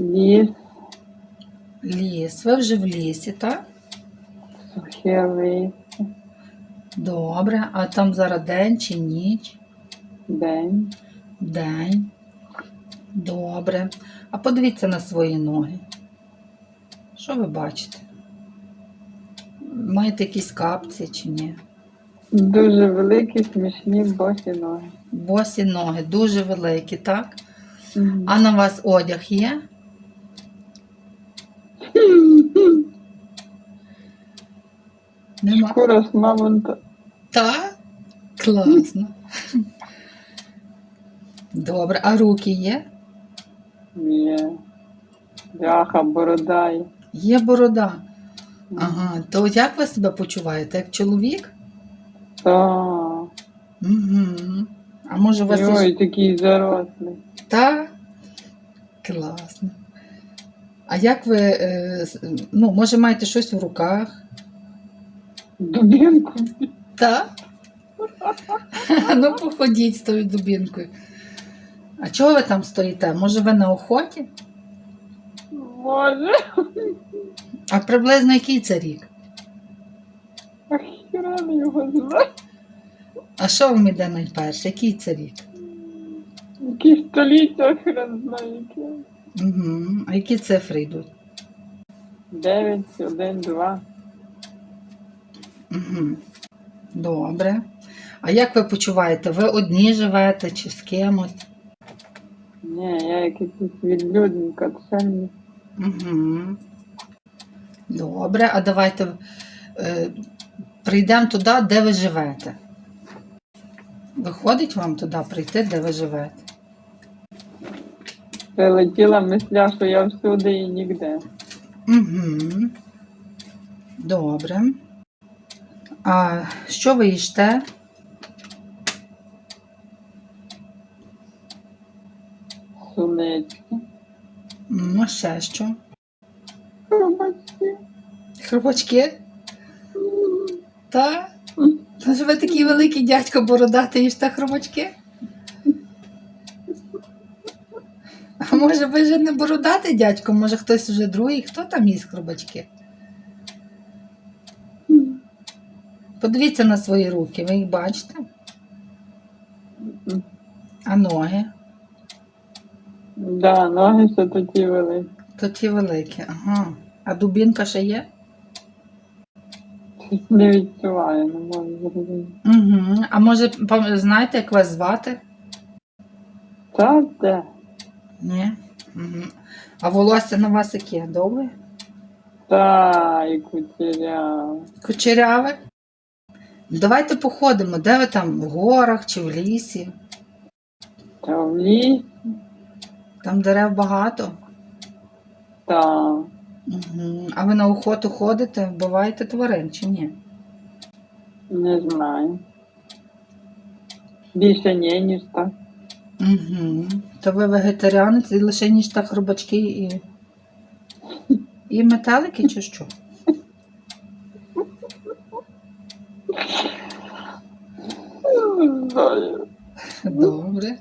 Ліс, Ліс. Ви вже в лісі, так? сухе листя, Добре. А там зараз день чи ніч? день, День. Добре. А подивіться на свої ноги. Що ви бачите? Маєте якісь капці чи ні? дуже великі, смішні босі ноги. Босі ноги, дуже великі, так? Мгм. А на вас одяг є? Шкура з мамонта. Так? Класно. Добре, а руки є? Є. Бляха, борода є. Є борода. Ага, то як ви себе почуваєте? Як чоловік? Та. Угу. А може у вас є... Ой, такий зарослий. Та? Класно. А як ви, е, ну, може, маєте щось в руках? Дубінку. Та? ну, походіть з тою дубінкою. А чого ви там стоїте? Може, ви на охоті? Може. А приблизно який це рік? А хіра його знає. А що вам іде найперше? Який це рік? Які століття хрен знає яке. Угу. А які цифри йдуть? Дев'ять, один, два. Угу. Добре. А як ви почуваєте? Ви одні живете чи з кимось? Ні, я якийсь відлюдник, отшельник. Угу. Добре, а давайте е, прийдемо туди, де ви живете. Виходить вам туди прийти, де ви живете? Прилетіла мисля, що я всюди і ніде. Угу. Добре. А що ви їсте? Сунечки. Ну, ще що? Хробачки. Хробачки? Та? Та ж ви такий великий дядько бородатий їсте хробачки? А може ви вже не бородатий дядько, може хтось вже другий? Хто там їсть хробачки? Подивіться на свої руки, ви їх бачите? А ноги? Да, ноги ще такі великі. То ті великі, ага. А дубінка ще є? Не відчуваю, не можу зрозуміти. Угу. А може, пам- знаєте, як вас звати? Та де? Ні. Угу. А волосся на вас яке? Довге? Та і кучеря. Кучеряве? Давайте походимо. Де ви там? В горах чи в лісі? Та в ліс, Там дерев багато. та Угу. А ви на охоту ходите, вбиваєте тварин чи ні? не знаю. Більше ні, ніж так. Угу. То ви вегетаріанець і лише ніж так хробачки і. І метелики чи що? Добре.